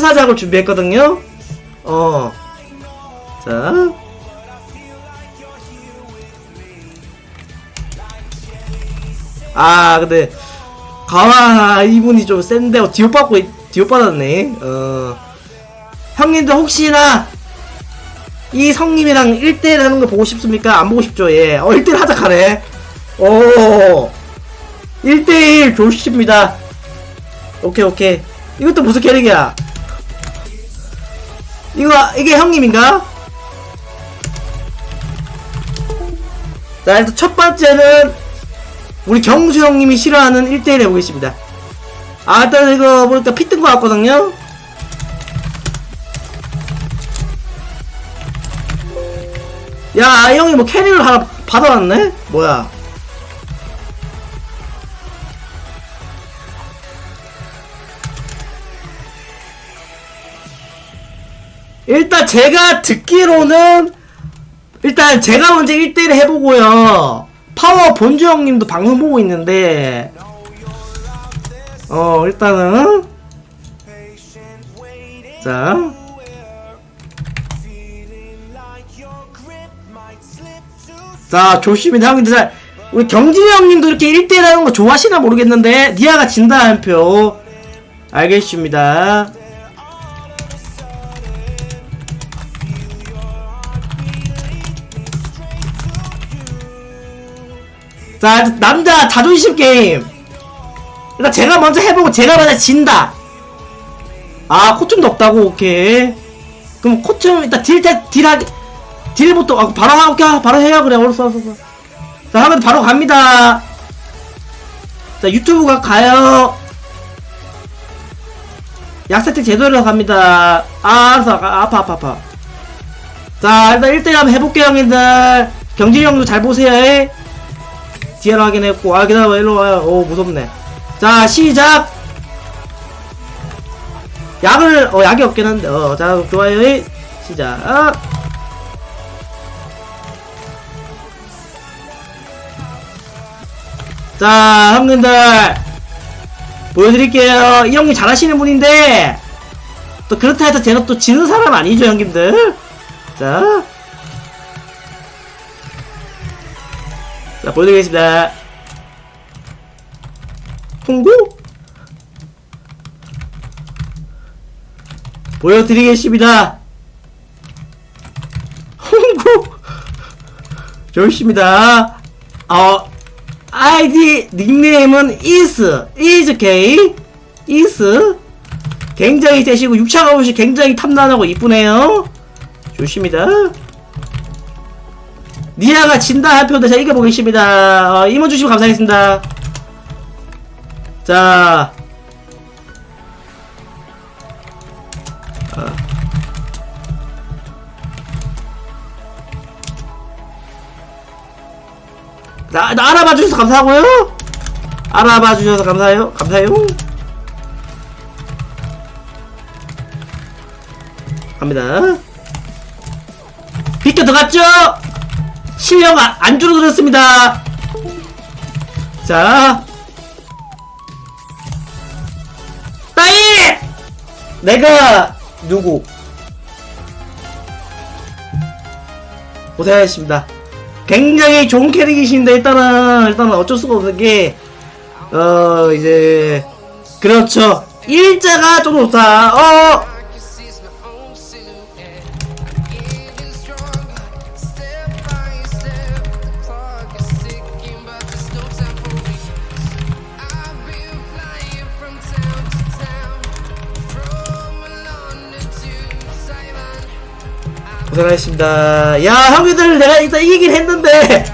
사작을 준비했거든요. 어. 자. 아, 근데, 가와, 이분이 좀 센데, 어, 뒤옷 받고, 뒤옷 받았네. 어. 형님들 혹시나, 이 성님이랑 1대1 하는 거 보고 싶습니까? 안 보고 싶죠, 예. 어, 1대1 하자, 가네. 오. 1대1 좋습니다. 오케이, 오케이. 이것도 무슨 캐릭이야? 이거, 이게 형님인가? 자, 일단 첫 번째는, 우리 경수 형님이 싫어하는 1대1 해보겠습니다. 아, 일단 이거 보니까 피 뜬 거 같거든요? 야, 이 형이 뭐 캐리를 하나 받아왔네? 뭐야. 일단 제가 듣기로는 일단 제가 먼저 1대1 해보고요. 파워 본주 형님도 방송 보고 있는데 어 일단은 자. 자, 조심히 형님들 잘 우리 경진이 형님도 이렇게 1대1 하는 거 좋아하시나 모르겠는데 니아가 진다 한 표. 알겠습니다 자, 남자 자존심 게임. 일단 제가 먼저 해보고 제가 만약 진다. 아, 코tum도 없다고, 오케이. 그럼 코tum 일단 딜, 때- 딜 하기, 딜부터, 아, 바로 하, 오케이, 바로 해요. 그래, 알았어. 알았어. 자, 하면 바로 갑니다. 자, 유튜브가 가요. 약 세팅 제대로 갑니다. 아, 알았어. 아, 아파, 아파, 아파. 자, 일단 1대1 한번 해볼게요, 형님들. 경진이 형도 잘 보세요, 에. 뒤에로 확인했고 아 기다려봐 일로 와요. 오 무섭네. 자 시작! 약을 어 약이 없긴 한데 어자 좋아요. 이. 시작! 자 형님들! 보여드릴게요. 이 형님 잘하시는 분인데 또 그렇다 해서 제가 또 지는 사람 아니죠 형님들? 자 자, 보여드리겠습니다. 홍보? 보여드리겠습니다. 홍보? 좋습니다. 어, 아이디 닉네임은 is, is k, is. 굉장히 세시고 6차 가옷이 굉장히 탐나하고 이쁘네요. 좋습니다. 니아가 진다 한 표도 제가 이겨보겠습니다. 어, 임원 주시면 감사하겠습니다. 자. 어. 나, 나 알아봐 주셔서 감사하고요. 알아봐 주셔서 감사해요. 감사해요. 갑니다. 비켜 들어갔죠? 실력 안, 안 줄어들었습니다. 자. 따이! 내가 누구? 고생하셨습니다. 굉장히 좋은 캐릭이신데 일단은 일단은 어쩔 수가 없는 게 어 이제 그렇죠 일자가 좀 좋다 어 고생하셨습니다. 야, 형님들 내가 일단 이기긴 했는데.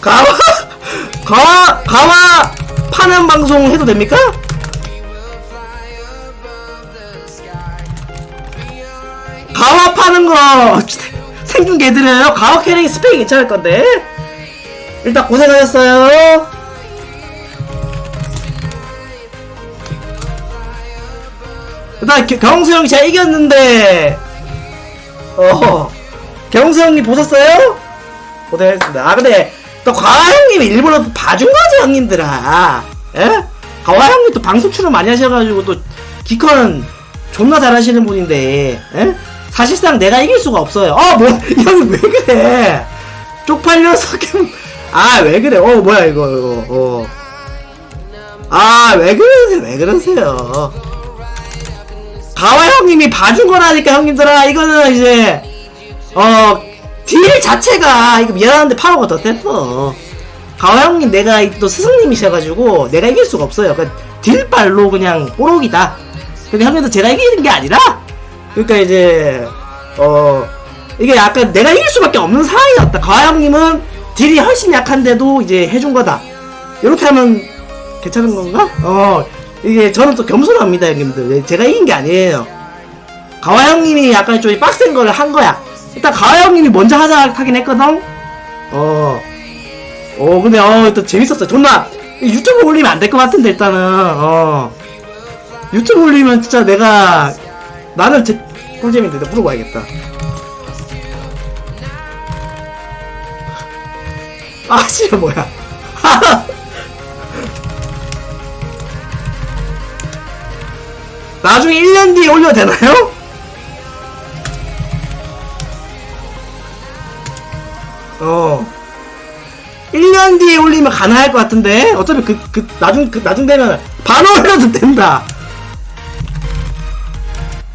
가와, 가와, 가와 파는 방송 해도 됩니까? 가와 파는 거 생긴 개들이에요. 가와 캐릭 스펙이 괜찮을 건데. 일단 고생하셨어요. 겨- 경수 형이 제가 이겼는데 어 경수 형님 보셨어요? 고생했습니다. 아 근데 또 과아 형님이 일부러 봐준 거지 형님들아. 예? 가와 형님 또 방송 출연 많이 하셔가지고 또 기컨 존나 잘하시는 분인데 에? 사실상 내가 이길 수가 없어요 어뭐이 형이 왜 그래 쪽팔려서 아왜 그래 어 뭐야 이거 이거 어 아왜 그러세요 왜 그러세요 가와 형님이 봐준 거라니까 형님들아 이거는 이제 어, 딜 자체가, 이거 미안한데 파워가 더 셌어. 가와 형님 내가 이- 또 스승님이셔가지고, 내가 이길 수가 없어요. 그러니까 딜발로 그냥 뽀록이다. 근데 형님도 제가 이기는 게 아니라, 그러니까 이제, 어, 이게 약간 내가 이길 수밖에 없는 상황이었다. 가와 형님은 딜이 훨씬 약한데도 이제 해준 거다. 이렇게 하면 괜찮은 건가? 어, 이게 저는 또 겸손합니다, 형님들. 제가 이긴 게 아니에요. 가와 형님이 약간 좀 빡센 걸한 거야. 일단 가와 형님이 먼저 하자 하긴 했거든. 어. 어 근데 어또 재밌었어. 존나 유튜브 올리면 안 될 것 같은데 일단은 어 유튜브 올리면 진짜 내가 나는 제 꿀잼인데 내가 물어봐야겠다. 아 씨발 뭐야? 나중에 1년 뒤에 올려도 되나요? 어. 1년 뒤에 올리면 가능할 것 같은데? 어차피 그, 그, 나중, 그, 나중 되면 바로 올려도 된다.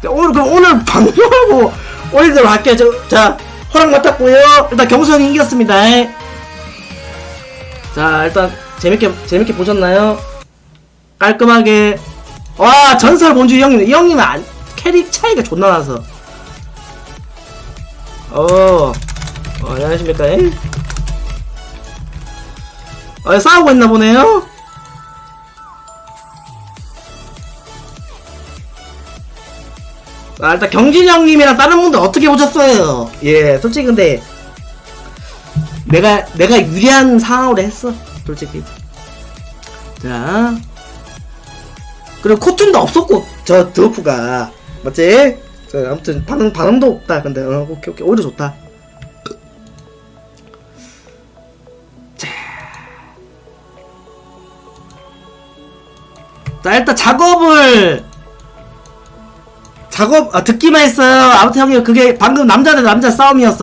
자, 오늘, 그럼 오늘 방송하고 올리도록 할게요. 저, 자, 허락 맡았고요 일단 경선이 이겼습니다. 자, 일단, 재밌게, 재밌게 보셨나요? 깔끔하게. 와, 전설 본주 이 형님, 이 형님은 안, 캐릭 차이가 존나 나서. 어, 어, 안녕하십니까, 예? 어, 싸우고 있나 보네요? 아, 일단 경진 형님이랑 다른 분들 어떻게 보셨어요? 예, 솔직히 근데, 내가, 내가 유리한 상황으로 했어. 솔직히. 자. 그리고 코튼도 없었고, 저 드워프가. 맞지? 자, 아무튼, 반응, 반응도 없다. 근데, 어, 오케이, 오케이. 오히려 좋다. 자 일단 작업을 작업 아, 듣기만 했어요 아무튼 형님 그게 방금 남자 대 남자 싸움이었어